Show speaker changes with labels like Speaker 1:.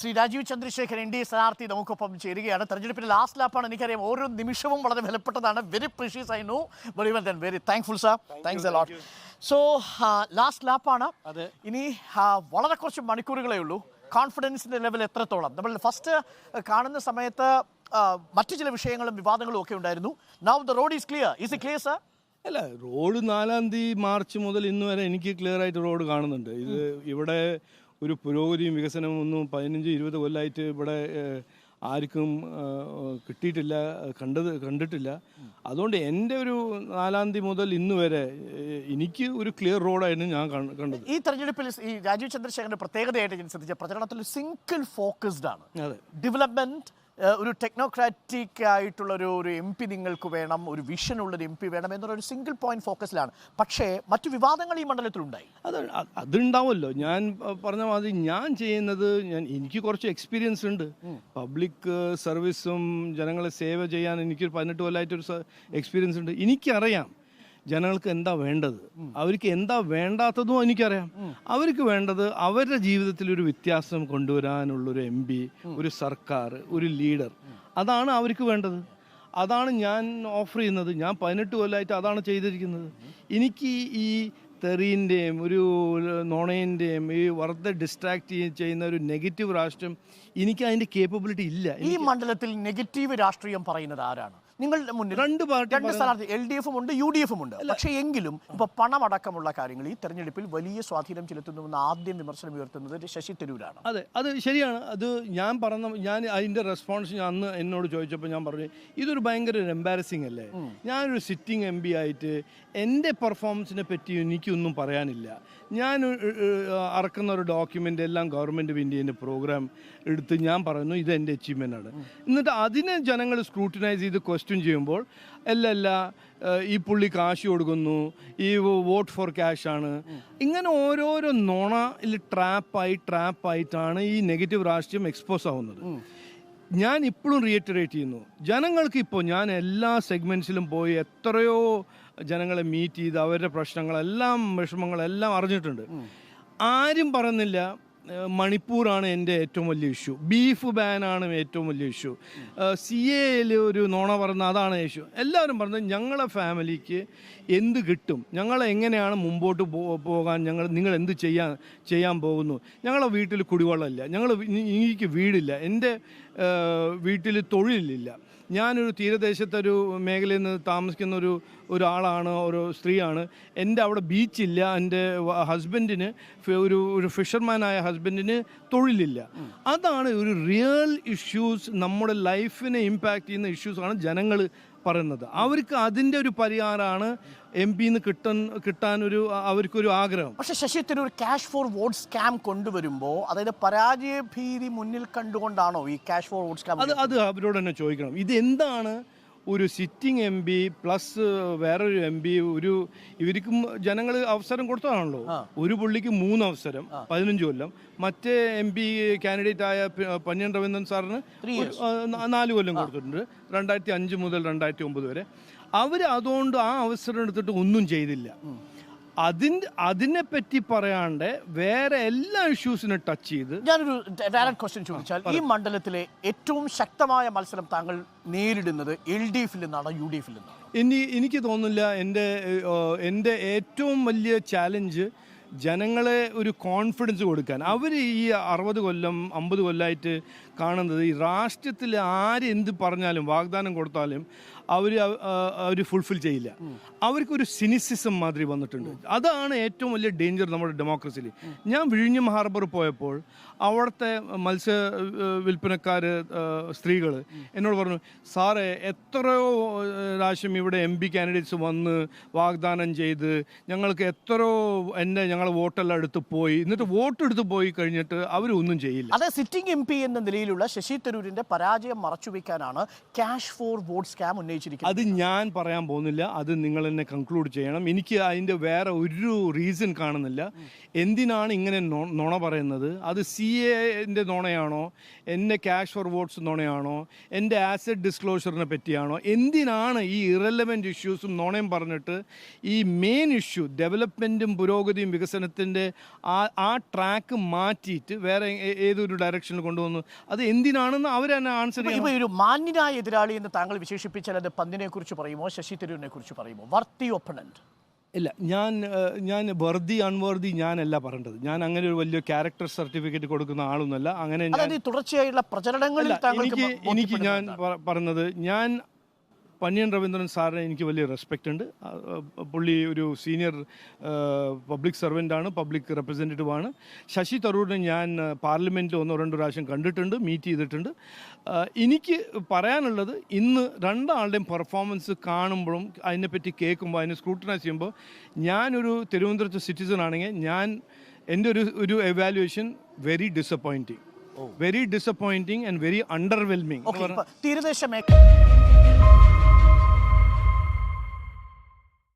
Speaker 1: Shri Rajeev Chandrasekharan N D A സ്ഥാനാർത്ഥി നമുക്കൊപ്പം ചേരുകയാണ്. തെരഞ്ഞെടുപ്പിന്റെ ലാസ്റ്റ് ലാപ്പാണ് എനിക്കറിയാം ഓരോ നിമിഷവും വളരെ വിലപ്പെട്ടതാണ്. Very precious I know very well then very thankful sir thanks a lot so last ലാപ്പാണ്. ഇനി വളരെ കുറച്ച് മണിക്കൂറുകളേ ഉള്ളൂ. കോൺഫിഡൻസിന്റെ ലെവൽ എത്രത്തോളം? നമ്മൾ ഫസ്റ്റ് കാണുന്ന സമയത്ത് മറ്റു ചില വിഷയങ്ങളും വിവാദങ്ങളും ഒക്കെ ഉണ്ടായിരുന്നു. Now the road is clear is it clear sir
Speaker 2: അല്ല റോഡ് നാലാം തീയതി മാർച്ച് മുതൽ ഇന്ന് വരെ എനിക്ക് ക്ലിയർ ആയിട്ട് റോഡ് കാണുന്നുണ്ട്. ഇത് ഇവിടെ ഒരു പുരോഗതിയും വികസനവും ഒന്നും പതിനഞ്ച് ഇരുപത് കൊല്ലമായിട്ട് ഇവിടെ ആർക്കും കിട്ടിയിട്ടില്ല കണ്ടത് കണ്ടിട്ടില്ല. അതുകൊണ്ട് എന്റെ ഒരു നാലാം തീയതി മുതൽ ഇന്ന് വരെ എനിക്ക് ഒരു ക്ലിയർ റോഡായിരുന്നു ഞാൻ കണ്ട- കണ്ടത്.
Speaker 1: ഈ തെരഞ്ഞെടുപ്പിൽ ഈ രാജീവ് ചന്ദ്രശേഖരന്റെ പ്രത്യേകതയായിട്ട് ഞാൻ ശ്രദ്ധിച്ച പ്രചരണത്തിൽ സിംഗിൾ ഫോക്കസ്ഡ് ആണ്. ഡെവലപ്മെന്റ് ഒരു ടെക്നോക്രാറ്റിക് ആയിട്ടുള്ള ഒരു ഒരു എം പി നിങ്ങൾക്ക് വേണം ഒരു വിഷൻ ഉള്ള ഒരു എം പി വേണം എന്നുള്ള ഒരു സിംഗിൾ പോയിന്റ് ഫോക്കസിലാണ് പക്ഷേ മറ്റു വിവാദങ്ങൾ ഈ മണ്ഡലത്തിലുണ്ടായി.
Speaker 2: അത് അതുണ്ടാവുമല്ലോ. ഞാൻ പറഞ്ഞ മാതിരി ഞാൻ ചെയ്യുന്നത് ഞാൻ എനിക്ക് കുറച്ച് എക്സ്പീരിയൻസ് ഉണ്ട്. പബ്ലിക് സർവീസും ജനങ്ങളെ സേവ ചെയ്യാൻ എനിക്കൊരു പതിനെട്ട് കൊല്ലമായിട്ടൊരു എക്സ്പീരിയൻസ് ഉണ്ട്. എനിക്കറിയാം. ജനങ്ങൾക്ക് എന്താ വേണ്ടത്? അവർക്ക് എന്താ വേണ്ടാത്തതും എനിക്കറിയാം. അവർക്ക് വേണ്ടത് അവരുടെ ജീവിതത്തിൽ ഒരു വ്യത്യാസം കൊണ്ടുവരാനുള്ളൊരു എം പി ഒരു സർക്കാർ ഒരു ലീഡർ. അതാണ് അവർക്ക് വേണ്ടത്. അതാണ് ഞാൻ ഓഫർ ചെയ്യുന്നത്. ഞാൻ പതിനെട്ട് കൊല്ലമായിട്ട് അതാണ് ചെയ്തിരിക്കുന്നത്. എനിക്ക് ഈ തെറീന്റെയും ഒരു നോണേന്റെയും ഈ വെറുതെ ഡിസ്ട്രാക്ട് ചെയ്യുന്ന ഒരു നെഗറ്റീവ് രാഷ്ട്രം എനിക്ക് അതിന്റെ കേപ്പബിലിറ്റി ഇല്ല.
Speaker 1: ഈ മണ്ഡലത്തിൽ നെഗറ്റീവ് രാഷ്ട്രീയം പറയുന്നത് ആരാണ്? നിങ്ങളുടെ മുന്നിൽ
Speaker 2: രണ്ട് പാർട്ടി
Speaker 1: രണ്ട് സ്ഥാനാർത്ഥി എൽ ഡി എഫും ഉണ്ട് യു ഡി എഫും ഉണ്ട്. പക്ഷെ എങ്കിലും ഇപ്പൊ പണമടക്കമുള്ള കാര്യങ്ങൾ ഈ തെരഞ്ഞെടുപ്പിൽ വലിയ സ്വാധീനം ചെലുത്തുന്നുവെന്ന് ആദ്യം വിമർശനം ഉയർത്തുന്നത് ശശി തരൂരാണ്.
Speaker 2: അതെ അത് ശരിയാണ്. അത് ഞാൻ പറഞ്ഞ ഞാൻ അതിന്റെ റെസ്പോൺസ് ഞാൻ അന്ന് എന്നോട് ചോദിച്ചപ്പോൾ ഞാൻ പറഞ്ഞു ഇതൊരു ഭയങ്കര ഒരു എംബാരസിങ് അല്ലേ? ഞാനൊരു സിറ്റിംഗ് എം പി ആയിട്ട് എന്റെ പെർഫോമൻസിനെ പറ്റി എനിക്കൊന്നും പറയാനില്ല. ഞാൻ അറക്കുന്ന ഒരു ഡോക്യുമെന്റ് എല്ലാം ഗവൺമെന്റ് ഓഫ് ഇന്ത്യന്റെ പ്രോഗ്രാം എടുത്ത് ഞാൻ പറയുന്നു ഇത് എന്റെ അച്ചീവ്മെന്റ് ആണ് എന്നിട്ട് അതിനെ ജനങ്ങൾ സ്ക്രൂട്ടിനൈസ് ചെയ്ത് ക്വസ്റ്റ്യൻ ചെയ്യുമ്പോൾ അല്ല അല്ല ഈ പുള്ളി കാശ് കൊടുക്കുന്നു ഈ വോട്ട് ഫോർ ക്യാഷ് ആണ്. ഇങ്ങനെ ഓരോരോ നോണയിൽ ട്രാപ്പായി ട്രാപ്പായിട്ടാണ് ഈ നെഗറ്റീവ് രാഷ്ട്രീയം എക്സ്പോസ് ആവുന്നത്. ഞാൻ ഇപ്പോഴും റിയേറ്ററേറ്റ് ചെയ്യുന്നു. ജനങ്ങൾക്ക് ഇപ്പോൾ ഞാൻ എല്ലാ സെഗ്മെന്റ്സിലും പോയി എത്രയോ ജനങ്ങളെ മീറ്റ് ചെയ്ത് അവരുടെ പ്രശ്നങ്ങളെല്ലാം വിഷമങ്ങളെല്ലാം അറിഞ്ഞിട്ടുണ്ട്. ആരും പറയുന്നില്ല മണിപ്പൂറാണ് എന്റെ ഏറ്റവും വലിയ ഇഷ്യൂ. ബീഫ് ബാനാണ് ഏറ്റവും വലിയ ഇഷ്യൂ. സി എയിൽ ഒരു നോണ പറഞ്ഞ അതാണ് ഇഷ്യൂ. എല്ലാവരും പറഞ്ഞത് ഞങ്ങളെ ഫാമിലിക്ക് എന്ത് കിട്ടും? ഞങ്ങൾ എങ്ങനെയാണ് മുമ്പോട്ട് പോകാൻ ഞങ്ങൾ നിങ്ങൾ എന്ത് ചെയ്യാൻ ചെയ്യാൻ പോകുന്നു? ഞങ്ങളെ വീട്ടിൽ കുടിവെള്ളമില്ല. ഞങ്ങൾ എനിക്ക് വീടില്ല. എന്റെ വീട്ടിൽ തൊഴിലില്ല. ഞാനൊരു തീരദേശത്തെ ഒരു മേഖലയിൽ നിന്ന് താമസിക്കുന്ന ഒരു ഒരാളാണ് ഒരു സ്ത്രീയാണ്. എന്റെ അവിടെ ബീച്ചില്ല എന്റെ ഹസ്ബൻഡിന് ഒരു ഒരു ഫിഷർമാനായ ഹസ്ബൻഡിന് തൊഴിലില്ല. അതാണ് ഒരു റിയൽ ഇഷ്യൂസ് നമ്മുടെ ലൈഫിനെ ഇമ്പാക്റ്റ് ചെയ്യുന്ന ഇഷ്യൂസാണ് ജനങ്ങൾ പറയുന്നത്. അവർക്ക് അതിന്റെ ഒരു പരിഹാരമാണ് എം പി കിട്ടാൻ കിട്ടാനൊരു അവർക്കൊരു ആഗ്രഹം.
Speaker 1: പക്ഷെ ശശി ഒരു ക്യാഷ് ഫോർ വോട്ട് സ്കാം കൊണ്ടുവരുമ്പോൾ അതായത് പരാജയ ഭീതി മുന്നിൽ കണ്ടുകൊണ്ടാണോ ഈ ക്യാഷ് ഫോർ വോട്ട് സ്കാം
Speaker 2: അത് അത് അവരോട് തന്നെ ചോദിക്കണം. ഇത് എന്താണ് ഒരു സിറ്റിംഗ് എം പി പ്ലസ് വേറൊരു എം പി ഒരു ഇവർക്കും ജനങ്ങൾ അവസരം കൊടുത്തതാണല്ലോ. ഒരു പുള്ളിക്ക് മൂന്ന് അവസരം പതിനഞ്ച് കൊല്ലം. മറ്റേ എം പി കാൻഡിഡേറ്റ് ആയ പന്യൻ രവീന്ദ്രൻ സാറിന് നാല് കൊല്ലം കൊടുത്തിട്ടുണ്ട്. രണ്ടായിരത്തി അഞ്ച് മുതൽ രണ്ടായിരത്തി ഒമ്പത് വരെ. അവർ അതുകൊണ്ട് ആ അവസരം എടുത്തിട്ട് ഒന്നും ചെയ്തില്ല. അതിന്റെ അതിനെപ്പറ്റി പറയാണ്ട് വേറെ എല്ലാ ഇഷ്യൂസിനും ടച്ച് ചെയ്ത്
Speaker 1: ഞാനൊരു ഡയറക്ട് ക്വസ്റ്റ്യൻ ചോദിച്ചാൽ ഈ മണ്ഡലത്തിലെ ഏറ്റവും ശക്തമായ മത്സരം താങ്കൾ നേരിടുന്നത് എൽ ഡി എഫിൽ നിന്നാണോ യു ഡി എഫിൽ നിന്നാണോ?
Speaker 2: ഇനി എനിക്ക് തോന്നുന്നില്ല. എന്റെ എന്റെ ഏറ്റവും വലിയ ചാലഞ്ച് ജനങ്ങളെ ഒരു കോൺഫിഡൻസ് കൊടുക്കാൻ. അവർ ഈ അറുപത് കൊല്ലം അമ്പത് കൊല്ലമായിട്ട് കാണുന്നത് ഈ രാഷ്ട്രീയത്തിൽ ആരെന്ത് പറഞ്ഞാലും വാഗ്ദാനം കൊടുത്താലും അവർ അവർ ഫുൾഫിൽ ചെയ്യില്ല. അവർക്കൊരു സിനിസിസം മാതിരി വന്നിട്ടുണ്ട്. അതാണ് ഏറ്റവും വലിയ ഡേഞ്ചർ നമ്മുടെ ഡെമോക്രസിയിൽ ഞാൻ വിഴിഞ്ഞം ഹാർബർ പോയപ്പോൾ അവിടുത്തെ മത്സ്യ വിൽപ്പനക്കാർ സ്ത്രീകൾ എന്നോട് പറഞ്ഞു സാറേ എത്രയോ പ്രാവശ്യം ഇവിടെ എം പി കാൻഡിഡേറ്റ്സ് വന്ന് വാഗ്ദാനം ചെയ്ത് ഞങ്ങൾക്ക് എത്രയോ എന്റെ ഞങ്ങൾ വോട്ടെല്ലാം എടുത്ത് പോയി. എന്നിട്ട് വോട്ട് എടുത്ത് പോയി കഴിഞ്ഞിട്ട് അവരൊന്നും ചെയ്യില്ല.
Speaker 1: അതെ സിറ്റിംഗ് എം പി എന്ന നിലയിലുള്ള ശശി തരൂരിന്റെ പരാജയം മറച്ചുവെക്കാനാണ് ക്യാഷ് ഫോർ വോട്ട് സ്കാം ഉന്നയിച്ചിരിക്കുന്നത്.
Speaker 2: അത് ഞാൻ പറയാൻ പോകുന്നില്ല. അത് നിങ്ങൾ തന്നെ കൺക്ലൂഡ് ചെയ്യണം. എനിക്ക് അതിന്റെ വേറെ ഒരു റീസൺ കാണുന്നില്ല. എന്തിനാണ് ഇങ്ങനെ നുണ പറയുന്നത്? അത് സി എന്റെ നുണയാണോ? എന്റെ ക്യാഷ് ഫോർ വോട്ട്സ് നുണയാണോ? എന്റെ ആസറ്റ് ഡിസ്ക്ലോഷറിനെ പറ്റിയാണോ? എന്തിനാണ് ഈ ഇറലവന്റ് ഇഷ്യൂസും നുണയും പറഞ്ഞിട്ട് ഈ മെയിൻ ഇഷ്യൂ ഡെവലപ്മെന്റും പുരോഗതിയും വികസനത്തിന്റെ ആ ആ ട്രാക്ക് മാറ്റിയിട്ട് വേറെ ഏതൊരു ഡയറക്ഷനിൽ കൊണ്ടുവന്നു അത് എന്തിനാണെന്ന് അവർ തന്നെ ആൻസർ
Speaker 1: ഇപ്പൊ ഒരു മാന്യനായ എതിരാളി എന്ന് താങ്കൾ വിശേഷിപ്പിച്ചാൽ അത് പന്തിനെ കുറിച്ച് പറയുമോ ശശി തരൂരിനെ കുറിച്ച് പറയുമോ? വർത്തി ഒപ്പണന്റ്
Speaker 2: ഇല്ല ഞാൻ ഞാൻ വർദ്ധി അൺവർദ്ധി ഞാനല്ല പറയേണ്ടത്. ഞാൻ അങ്ങനെ ഒരു വലിയ ക്യാരക്ടർ സർട്ടിഫിക്കറ്റ് കൊടുക്കുന്ന ആളൊന്നുമല്ല. അങ്ങനെ
Speaker 1: തുടർച്ചയായുള്ള പ്രചരണങ്ങളിൽ
Speaker 2: എനിക്ക് എനിക്ക് ഞാൻ പറഞ്ഞത് ഞാൻ പന്നിയൻ രവീന്ദ്രൻ സാറിനെ എനിക്ക് വലിയ റെസ്പെക്റ്റ് ഉണ്ട്. പുള്ളി ഒരു സീനിയർ പബ്ലിക് സർവന്റ് ആണ് പബ്ലിക് റെപ്രസെന്റേറ്റീവ് ആണ്. ശശി തരൂരിനെ ഞാൻ പാർലമെന്റിൽ ഒന്നോ രണ്ടോ പ്രാവശ്യം കണ്ടിട്ടുണ്ട് മീറ്റ് ചെയ്തിട്ടുണ്ട്. എനിക്ക് പറയാനുള്ളത് ഇന്ന് രണ്ടാളുടെയും പെർഫോമൻസ് കാണുമ്പോഴും അതിനെപ്പറ്റി കേൾക്കുമ്പോൾ അതിനെ സ്ക്രൂട്ടനൈസ് ചെയ്യുമ്പോൾ ഞാനൊരു തിരുവനന്തപുരത്ത് സിറ്റിസൺ ആണെങ്കിൽ ഞാൻ എന്റെ ഒരു ഒരു evaluation very disappointing very disappointing and very underwhelming
Speaker 1: തീരദേശ മേഖല